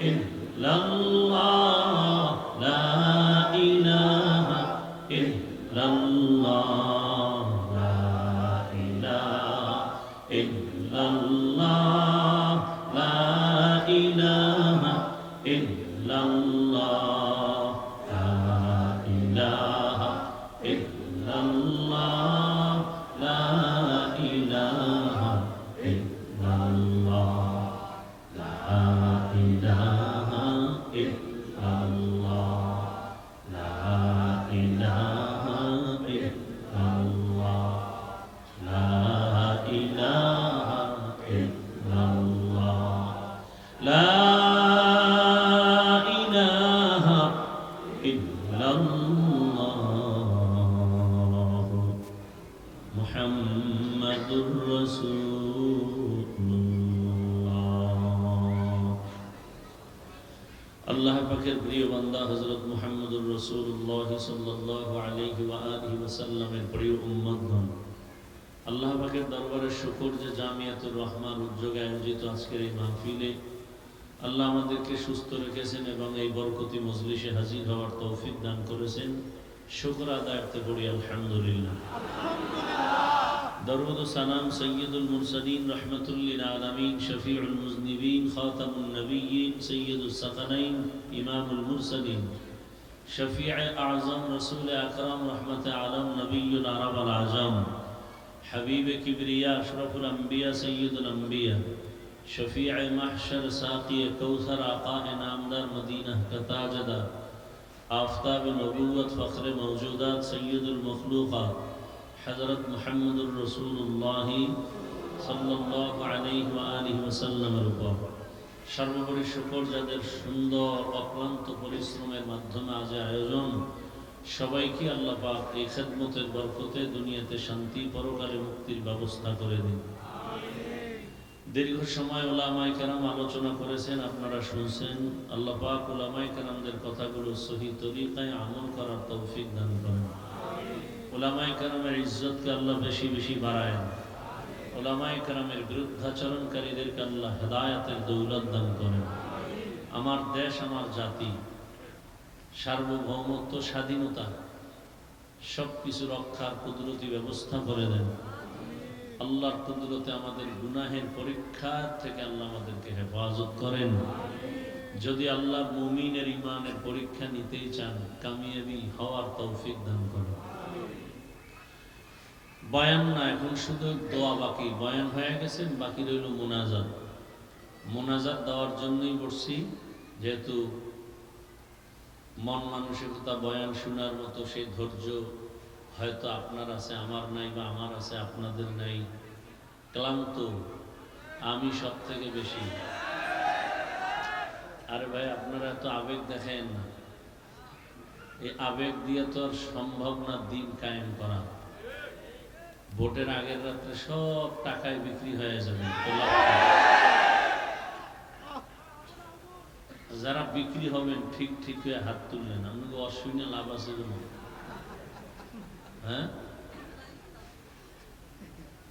إلا الله الله محمد رسول الله আল্লাহ পাকের প্রিয় বান্দা হযরত মুহাম্মদুর রাসূলুল্লাহ সাল্লাল্লাহু আলাইহি ওয়া আলিহি ওয়াসাল্লামের প্রিয় উম্মতগণ আল্লাহ পাকের দরবারে শুকর যে জামিয়াতুর রহমান উদ্যোগে আয়োজিত আজকের এই মাহফিলে আল্লাহ আমাদেরকে সুস্থ রেখেছেন এবং এই বরকতি মজলিসে হাজির হওয়ার তৌফিক দান করেছেন। শুক্র আদায়তে করি আলহামদুলিল্লাহ। দরুদ সালাম সৈয়দুল মুরসালিন আলমিন শফিউল মুজনিবিন খাতামুল নবীন সৈয়দুল সাকানাইন ইমামুল মুরসালিন। শফিع রসুল আকরাম রহমত আলম নবীল আল হাবিব কিবরিয়া আম্বিয়া সৈয়দুল আম্বিয়া। شفيع محشر ساقي كوثر عقاء نامدار مدينة كتاجدة آفتاب نبوة فخر موجودات سيد المخلوقات حضرت محمد رسول الله সাল্লাল্লাহু আলাইহি ওয়া আলিহি ওয়াসাল্লামের উপর সর্বোপরি শুকর যাদের সুন্দর অক্লান্ত পরিশ্রমের মাধ্যমে আজ এই আয়োজন সবাইকে আল্লাহ পাক এই খেদমতের বরকতে দুনিয়াতে শান্তি পরকালে মুক্তির ব্যবস্থা করে দিন দীর্ঘ সময় ওলামাই কেরাম আলোচনা করেছেন, আপনারা শুনছেন। আল্লাহ পাক ওলামাই কেরামদের কথাগুলো সহি তরিকায় আমল করার তৌফিক দান করেন। ওলামাই কেরামের ইজ্জতকে আল্লাহ বেশি বেশি বাড়ায় ওলামাই কেরামের বিরুদ্ধাচরণকারীদেরকে আল্লাহ হেদায়াতের দৌলত দান করেন। আমার দেশ, আমার জাতি, সার্বভৌমত্ব, স্বাধীনতা সব কিছু রক্ষার কুদরতি ব্যবস্থা করে দেন। আল্লাহর কুদরতে আমাদের গুনাহের পরীক্ষা থেকে আল্লাহ আমাদেরকে হেফাজত করেন। যদি আল্লাহ মুমিনের ইমানের পরীক্ষা নিতেই চান, কামিয়াবি হওয়ার তৌফিক দান করেন। বয়ান না, এখন শুধু দোয়া বাকি। বয়ান হয়ে গেছে, বাকি রইল মোনাজাত। মোনাজাত দেওয়ার জন্যই বসছি যেহেতু মন মানসিকতা বয়ান শোনার মতো সেই ধৈর্য হয়তো আপনার আছে, আমার নাই বা আমার আছে, আপনাদের নাই। ক্লান্ত, আমি সব থেকে বেশি। আরে ভাই, আপনারা এত আবেগ দেখেন এই আবেগ দিয়ে তো আর সম্ভব না দিন কায়েম করা। ভোটের আগের রাত্রে সব টাকায় বিক্রি হয়ে যাবে। যারা বিক্রি হবেন, ঠিক ঠিক হয়ে হাত তুললেন। আপনাকে অসুবিধা লাভ আছে হ্যাঁ?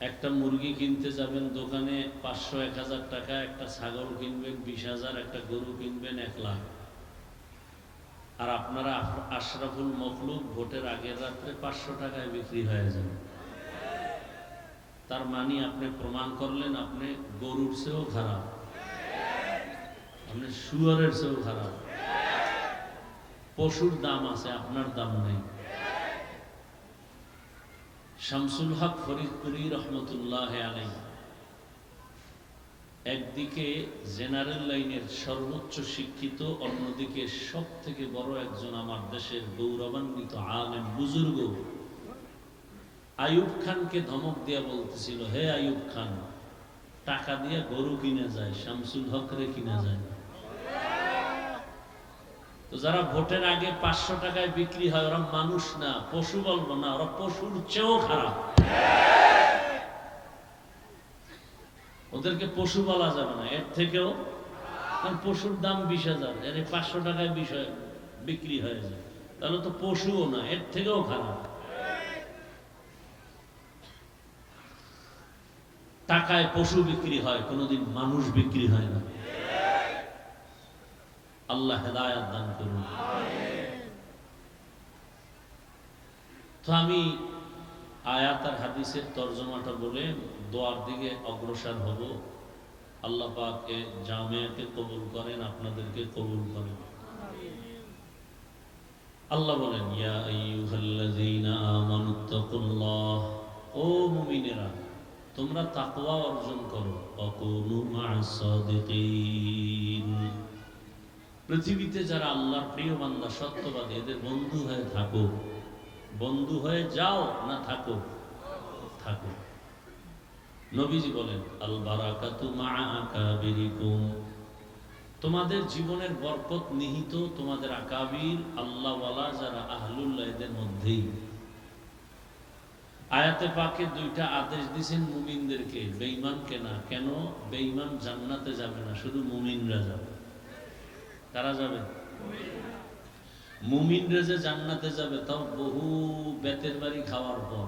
একটা মুরগি কিনতে যাবেন দোকানে পাঁচশো, এক হাজার টাকা, একটা ছাগল কিনবেন বিশ হাজার, একটা গরু কিনবেন এক লাখ। আর আপনারা আশরাফুল মখলুক ভোটের আগের রাত্রে পাঁচশো টাকায় বিক্রি হয়ে যাবে। তার মানে আপনি প্রমাণ করলেন, আপনি গরুর চেয়েও খারাপ। আপনি শুয়ারের চেয়েও খারাপ। পশুর দাম আছে, আপনার দাম নেই। শামসুল হক ফরিদপুরি রহমতুল্লাহ আলাই একদিকে জেনারেল লাইনের সর্বোচ্চ শিক্ষিত, অন্যদিকে সব থেকে বড় একজন আমার দেশের গৌরবান্বিত আলেম বুজুর্গ আয়ুব খানকে ধমক দিয়া বলতেছিল, হে আয়ুব খান, টাকা দিয়ে গরু কিনা যায়, শামসুল হক রে কিনা যায়। তো যারা ভোটের আগে পাঁচশো টাকায় বিক্রি হয়, ওরা মানুষ না, পশু বলব না, ওরা পশুর চেয়েও খারাপ। ওদেরকে পশু বলা যাবে না, এর থেকেও পশুর দাম বিশ হাজার, এর পাঁচশো টাকায় বিষয় বিক্রি হয়ে যায়। তাহলে তো পশুও না, এর থেকেও খারাপ। টাকায় পশু বিক্রি হয়, কোনোদিন মানুষ বিক্রি হয় না। আল্লাহ হেদায়াত দান করুন। তো আমি আয়াত আর হাদিসের তর্জমাটা বলে দোয়ার দিকে অগ্রসর হব। আল্লাহ পাকে জামিয়াকে কবুল করেন, আপনাদেরকে কবুল করেন। আল্লাহ বলেন, ইয়া আইয়ুহাল্লাযীনা আমানুত্তাকুল্লাহ ও মুমিনেরা, তোমরা তাকওয়া অর্জন করো। অকুনু মা'আস সাদিকিন পৃথিবীতে যারা আল্লাহর প্রিয় বান্দা, সত্যবাদী, এদের বন্ধু হয়ে থাকো। বন্ধু হয়ে যাও না থাকো? থাকো। নবীজি বলেন তোমাদের জীবনের বরকত নিহিত তোমাদের আকাবির, আল্লাহওয়ালা যারা আহলুল্লাহ, এদের মধ্যেই। আয়াতে পাকে দুইটা আদেশ দিছেন মুমিনদেরকে বেঈমানকে না? কেন? বেঈমান জান্নাতে যাবে না, শুধু মুমিনরা যাবে। কারা যাবে মুমিনরা যে জান্নাতে যাবে তাও বহু বেতের বাড়ি খাওয়ার পর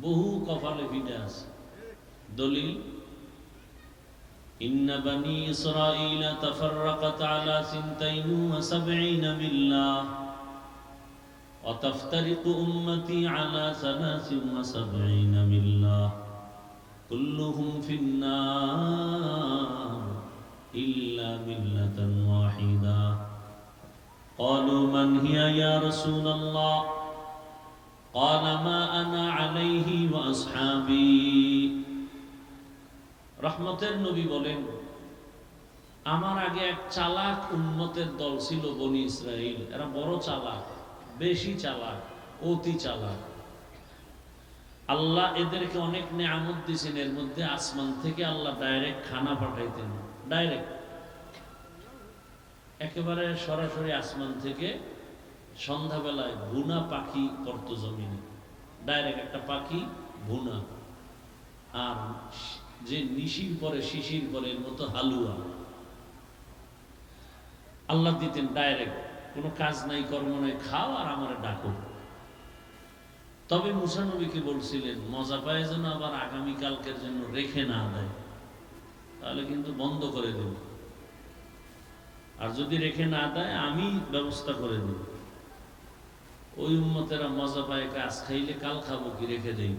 বহু কপালে ফিরে আছে দলিল إن بني إسرائيل تفرقت على سنتين وسبعين ملة وتفترق أمتي على ثلاث وسبعين ملة كلهم في النار إلا ملة واحدة قالوا من هي يا رسول الله قال ما أنا عليه وأصحابي রহমতের নবী বলেন আমার আগে এক চালাক উন্মতের দল ছিল বনি ইসরাইল এরা বড় চালাক বেশি চালাক অতি চালাক আল্লাহ এদেরকে অনেক নেয়ামত দিয়েছেন এর মধ্যে আসমান থেকে আল্লাহ ডাইরেক্ট খানা পাঠাইতেন ডাইরেক্ট একেবারে সরাসরি আসমান থেকে সন্ধ্যাবেলায় ভুনা পাখি পড়তো জমিনে। ডাইরেক্ট একটা পাখি, ভুনা। আর যে নিশির পরে, শিশির পরে, এর মতো হালুয়া। আল্লাহ দিতেন ডাইরেক্ট কোনো কাজ নাই, কর্ম নাই, খাও আর আমার ডাকো। তবে মুসানবীকে বলছিলেন, মজা পায় যেন আবার আগামীকালকের জন্য রেখে না দেয়। তাহলে কিন্তু বন্ধ করে দেব। আর যদি রেখে না দেয়, আমি ব্যবস্থা করে দেব। ওই উম্মতেরা মজা পায়, কাজ খাইলে কাল খাব কি রেখে দেই?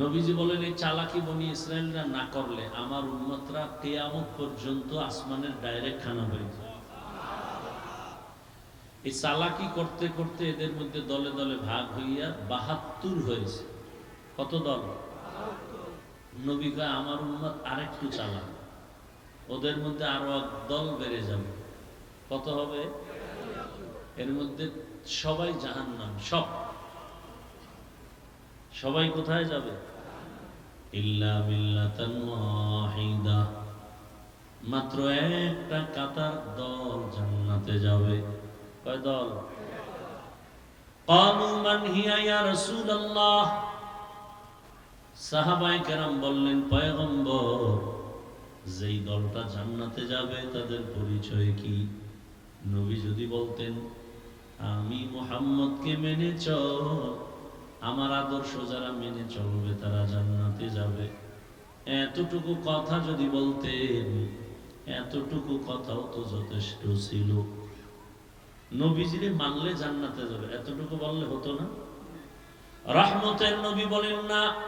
নবীজি বলেন, এই চালাকি বনি ইসরায়েলরা না করলে আমার উন্মতরা কেয়ামত পর্যন্ত আসমানের ডাইরেক্ট খানা হয়েছে এই চালাকি করতে করতে এদের মধ্যে দলে দলে ভাগ হইয়া বাহাত্তর হয়েছে। কত দল? নবী কয়, আমার উন্মত আরেকটু চালাক। ওদের মধ্যে আরও এক দল বেড়ে যাবে। কত হবে? এর মধ্যে সবাই জাহান নাম সব। সবাই কোথায় যাবে? মাত্র একটা কাতার দল জান্নাতে যাবে। কয় দল? সাহাবাই কেরাম বললেন, পয়গম্বর যেই দলটা জান্নাতে যাবে, তাদের পরিচয় কি? নবী যদি বলতেন, আমি মুহাম্মদকে মেনে চল। আমার আদর্শ যারা মেনে চলবে, তারা জান্নাতে যাবে। এতটুকু কথা যদি বলতেন, এতটুকু কথাও তো যথেষ্ট ছিল। নবীজিরে মানলে জান্নাতে যাবে, এতটুকু বললে হতো না? রহমতের নবী বলেন না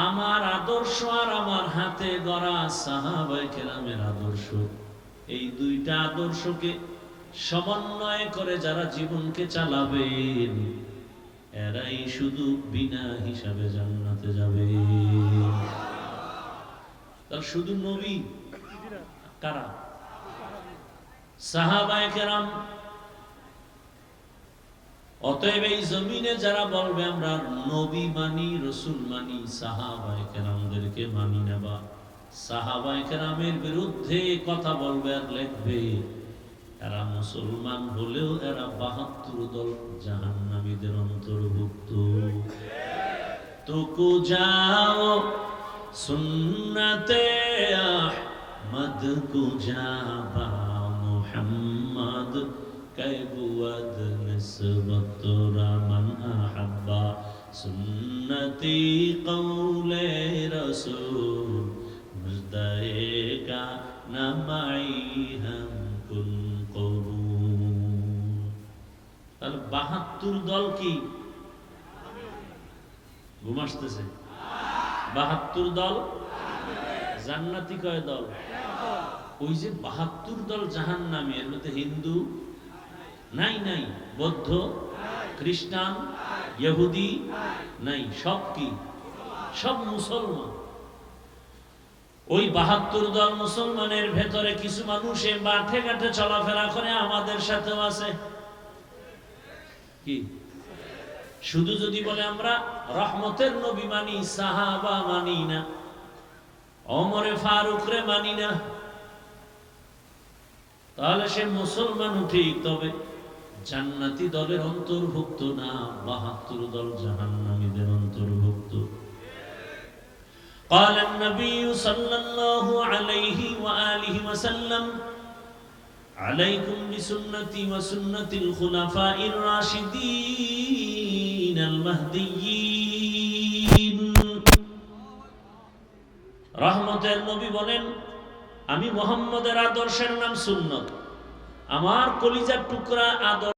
আমার আদর্শ আর আমার হাতে গড়া সাহাবাই কেরামের আদর্শ। এই দুইটা আদর্শকে সমন্বয় করে যারা জীবনকে চালাবেন, এরাই শুধু বিনা হিসাবে জান্নাতে যাবে। তার শুধু নবী কারা? সাহাবায়ে কেরাম অতএব এই জমিনে যারা বলবে, আমরা নবী মানি, রসুল মানি, সাহাবায়ে কেরামদেরকে মানি না বা। সাহাবায়ে কেরামের বিরুদ্ধে কথা বলবে আর লিখবে, এরা মুসলমান হলেও এরা বাহাত্তর দল জাহান্নামীদের অন্তর্ভুক্ত। তুকু যাও, সুন্নতে আহমদ কু যাবা মুহাম্মদ। كي بود نسبت من أحب তাহলে বাহাত্তর দল কি? ঘুম বাহাত্তর দল? জান্নাতি কয় দল? ওই যে বাহাত্তর দল জাহান নামে এর মধ্যে হিন্দু নাই নাই। বৌদ্ধ, খ্রিস্টান, ইহুদি, নাই। সব কি? সব মুসলমান। ওই বাহাত্তর দল মুসলমানের ভেতরে কিছু মানুষ মাঠে ঘাটে চলাফেরা করে, আমাদের সাথেও আছে। কি? শুধু যদি বলে আমরা রহমতের নবী মানি, সাহাবা মানি না অমরে ফারুক রে মানি না, তাহলে সে মুসলমান ঠিক তবে। জান্নাতি দলের অন্তর্ভুক্ত না বাহাত্তর দল জাহান্নামীদের অন্তর্ভুক্ত قال النبي صلى الله عليه وآله وسلم عليكم بسنتي وسنة الخلفاء الراشدين المهديين রহমতের নবী বলেন আমি মোহাম্মদের আদর্শের নাম সুন্নত আমার কলিজার টুকরা আদর্শ